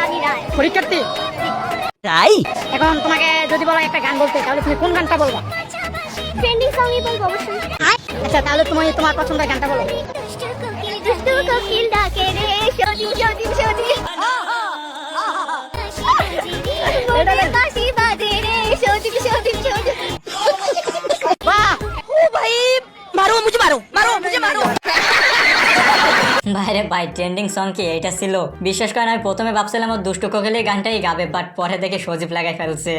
রানী রায় পরীক্ষার্থী। তাই? এখন তোমাকে যদি বলা একটা গান বলতে তাহলে তুমি কোন গানটা বলবা? ট্রেন্ডিং সঙ্গই বলব অবশ্যই। আচ্ছা তাহলে তুমি তোমার পছন্দের গানটা বলো। দুষ্টু কোকিল ডাকে রে বাইরে বাই ট্রেন্ডিং সং কি এটা ছিল? বিশ্বাস করেন আমি প্রথমে ভাবছিলাম ওর দুষ্টু কোকিলের গানটাই গাবে বাট পরে দেখে সজীব লাগাই ফেলছে।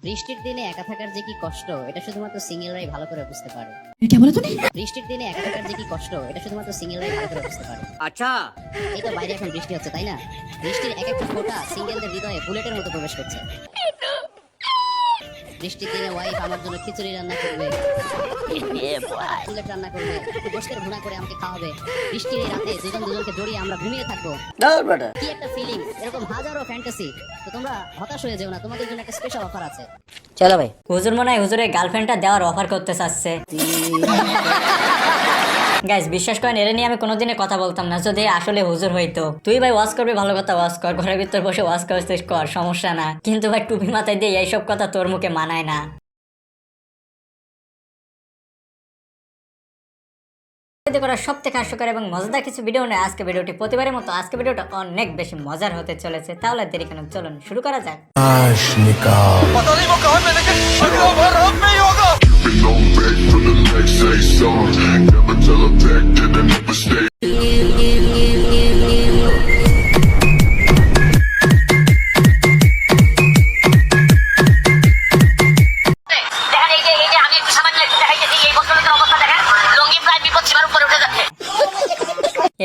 বৃষ্টির দিনে একা থাকার যে কি কষ্ট এটা শুধুমাত্র সিঙ্গেলরাই ভালো করে বুঝতে পারে। এটা বলো তুমি বৃষ্টির দিনে একা থাকার যে কি কষ্ট এটা শুধুমাত্র সিঙ্গেলরাই ভালো করে বুঝতে পারে। আচ্ছা। এই তো বাইরে এখন বৃষ্টি হচ্ছে তাই না? বৃষ্টির এক একটা ফোঁটা সিঙ্গেলদের হৃদয়ে বুলেটের মতো প্রবেশ করছে। দিনে ওয়াইফ আমার জন্য খিচুড়ি রান্না করবে। রান্না করবে। করে আমাকে খাওয়াবে। বৃষ্টির রাতে দুজন দুজনকে জড়িয়ে আমরা ঘুমিয়ে থাকব। কি একটা ফিলিং এরকম হাজারো ফ্যান্টাসি তো তোমরা হতাশ হয়ে যেও না তোমাদের জন্য একটা স্পেশাল অফার আছে। চলো ভাই। হুজুর মনে হয় হুজুরের গার্লফ্রেন্ডটা দেওয়ার অফার করতে চাচ্ছে। গাইস বিশ্বাস করেন এর নিয়ে আমি কোনোদিনে কথা বলতাম না। যদি আসলে হুজুর হইতো তুই ভাই ওয়াশ করবি ভালো কথা ওয়াশ কর ঘরের ভিতর বসে ওয়াশ করছিস কর সমস্যা না। কিন্তু ভাই টুপি মাথায় দিয়ে এইসব কথা তোর মুখে মানায় না। ভিডিও করার সব থেকে হাস্যকর এবং মজাদার কিছু ভিডিও নেই আজকে ভিডিওটি প্রতিবারের মতো। আজকে ভিডিওটা অনেক বেশি মজার হতে চলেছে। তাহলে দেরি কেন চলুন শুরু করা যাক। Been on back for the next say song.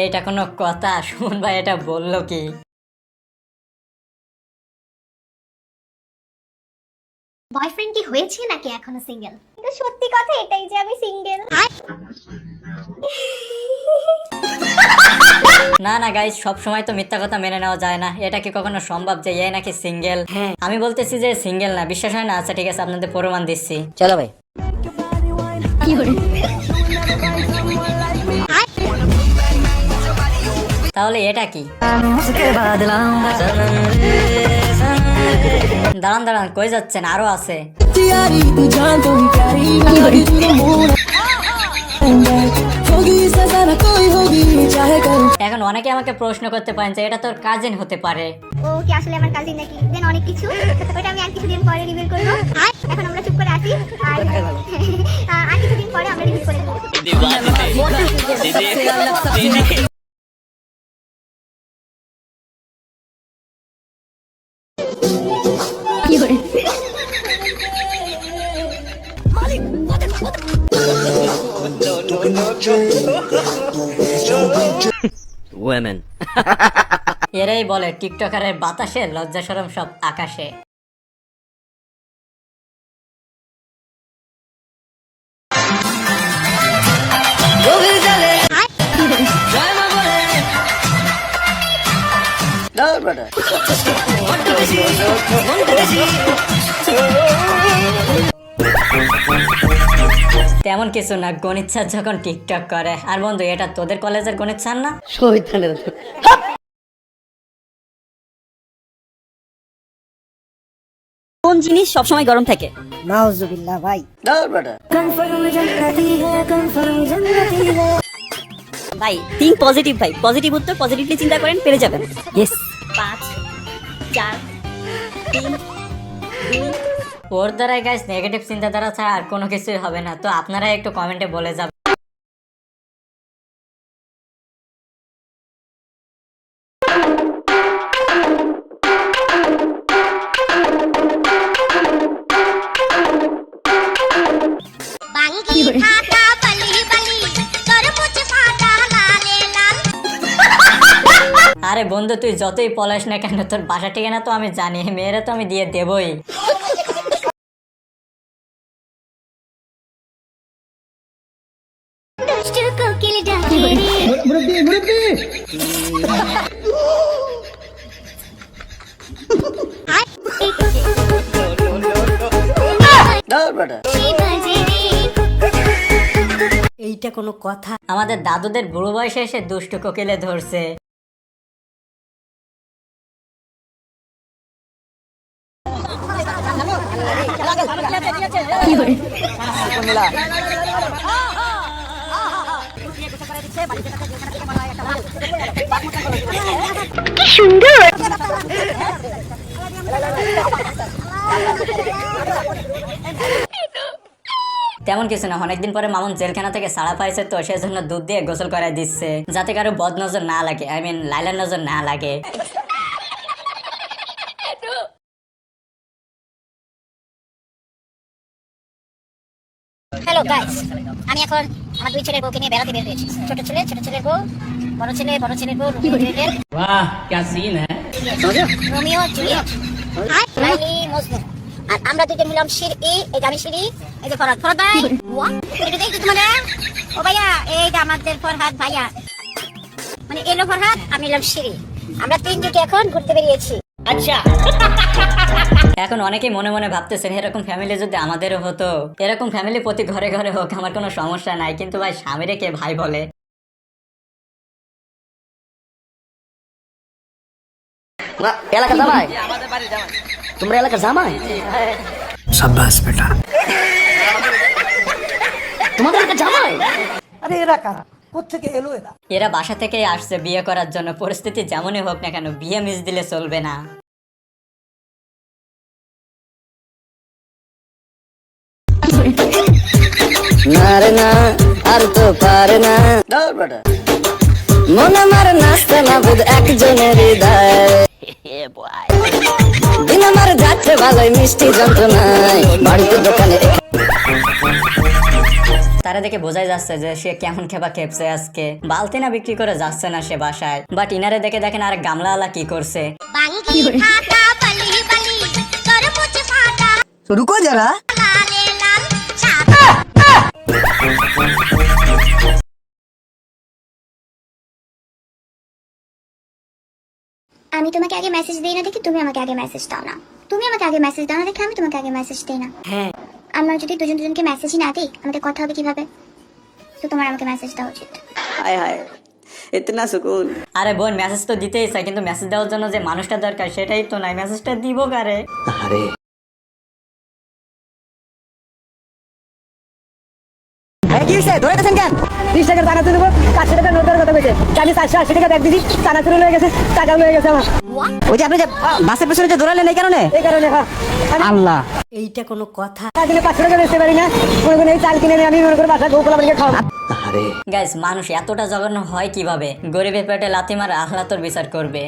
এটা কোনো কথা? শুন ভাই এটা বলল কি? বয়ফ্রেন্ড কি হয়েছে নাকি এখনও সিঙ্গেল সত্যি কথা এটাই যে আমি সিঙ্গেল না না গাইজ সব সময় তো মিথ্যা কথা মেনে নেওয়া যায় না। এটা কি কখনো সম্ভব যে এ নাকি সিঙ্গেল হ্যাঁ। আমি বলতেছি যে সিঙ্গেল না বিশ্বাস হয় না? আচ্ছা ঠিক আছে আপনাদের প্রমাণ দিচ্ছি। চলো ভাই। কি তাহলে এটা কি? দাঁড়ান দাঁড়ান কই যাচ্ছেন? আরও আছে। এখন অনেকে আমাকে প্রশ্ন করতে পারেন যে এটা তোর কাজিন হতে পারে। ও কি আসলে আমার কাজিন নাকি? দেন অনেক কিছু। ওটা আমি আর কিছুদিন পরে রিভিল করব। এখন আমরা চুপ করে আসি আর কিছুদিন পরে আমরা রিভিল করে দেবো। Women. এরাই বলে টিকটকারের বাতাসে লজ্জা সরম সব আকাশে। তেমন কিছু না গণিত স্যার যখন টিকটক করে। আর বন্ধু এটা তোদের কলেজের গণিত স্যার না? কোন জিনিস সবসময় গরম থাকে? ভাই। থিঙ্ক পজিটিভ ভাই। পজিটিভ উত্তর পজিটিভলি চিন্তা করেন পেরে যাবেন। ইয়েস পাঁচ চার তিন দুই ওর দ্বারাই গাইস নেগেটিভ চিন্তাধারা ছাড়া আর কোনো কিছুই হবে না। তো আপনারা একটু কমেন্টে বলে যাবেন। আরে বন্ধু তুই যতই পলাস না কেন তোর বাসা ঠিকানা তো আমি জানি মেয়েরা তো আমি দিয়ে দেবই। বাজে রে এইটা কোনো কথা? আমাদের দাদুদের বুড়ো বয়সে এসে দুষ্টু কোকিলে ধরছে। তেমন কিছু না, অনেকদিন পরে মামুন জেলখানা থেকে সাড়া পাইছে তো, সেজন্য দুধ দিয়ে গোসল করাই দিচ্ছে। যাতে কারও বদ নজর না লাগে আই মিন লাইলার নজর না লাগে। গাইস আমি এখন আমার দুই ছেলের বউকে নিয়ে বেড়াতে বের হয়েছি। ছোট ছেলে ছোট ছেলের বউ বড় ছেলে বড় ছেলের বউ বাহ সিন হ্যায় রোমিও জুলিয়েট লাইলি মজনু। আর আমরা মিলাম শির এই আমি শিরি এই যে ফরহাদ। ফরহাদ ভাই এটা মানে। ও ভাইয়া এই যে আমাদের ফরহাদ ভাইয়া। মানে এলো ফরহাদ আমি এলাম শিরি আমরা তিন দিকে এখন ঘুরতে বেরিয়েছি। এখন অনেকেই মনে মনে ভাবতেছেন এরকম ফ্যামিলি যদি আমাদেরও হতো এরকম ফ্যামিলি প্রতি ঘরে ঘরে হোক আমার কোনো সমস্যা নাই। কিন্তু ভাই স্বামীরে কে ভাই বলে? এলাকার জামাই? তোমরা এলাকার জামাই? সাব্বাস বেটা। তোমাদের এলাকার জামাই? এরা বাসা থেকে আসছে বিয়ে করার জন্য। পরিস্থিতি যেমনই হোক না কেন বিয়ে মিস দিলে চলবে না। না রে না আর তো পারে না। মন আমার নাচতে না বুধ একজনের হৃদয়। দিন আমার যাচ্ছে ভালোই মিষ্টি যন্ত্রণায়। বাড়িতে দোকানে তারা দেখে বোঝাই যাচ্ছে যে সে কেমন খেপা খেপছে আজকে। বালতি না বিক্রি করে যাচ্ছে না সে বাসায়। বাট ইনারে দেখে দেখেন আর গামলাওয়ালা কি করছে। রুকো যারা। আমি তোমাকে আগে মেসেজ দিই না দেখি তুমি আমাকে আগে মেসেজ দাও না। তুমি আমাকে আগে মেসেজ দাও না দেখি আমি তোমাকে আগে মেসেজ দিই না। হ্যাঁ আমরা যদি দুজন দুজনকে মেসেজই না দিই আমাদের কথা হবে কীভাবে? তো তোমার আমাকে মেসেজ দেওয়া উচিত। হায় হায় ইতনা সুকুন। আরে বোন মেসেজ তো দিতেই চাই কিন্তু মেসেজ দেওয়ার জন্য যে মানুষটা দরকার সেটাই তো নাই। মেসেজটা দিব কারে? কি হয়েছে ধরে গেছেন কেন? তিরিশ টাকার টাকা তুলে দেবো চারশো টাকা নোটের কথা বলছে আমি চারশো আশি টাকা ব্যাগ দিচ্ছি টাকা শুরু হয়ে গেছে টাকা হয়ে গেছে আমার। ওই যে আপনি যে বাসের পেছনে যে দৌড়ালেন এই কারণে? এই কারণে হ্যাঁ। আল্লাহ। এইটা কোনো কথা। মনে মনে গাইস মানুষ এতটা জঘন্য হয় কীভাবে? গরিবের পেটে লাথি মারা আহ্লাতর বিচার করবে।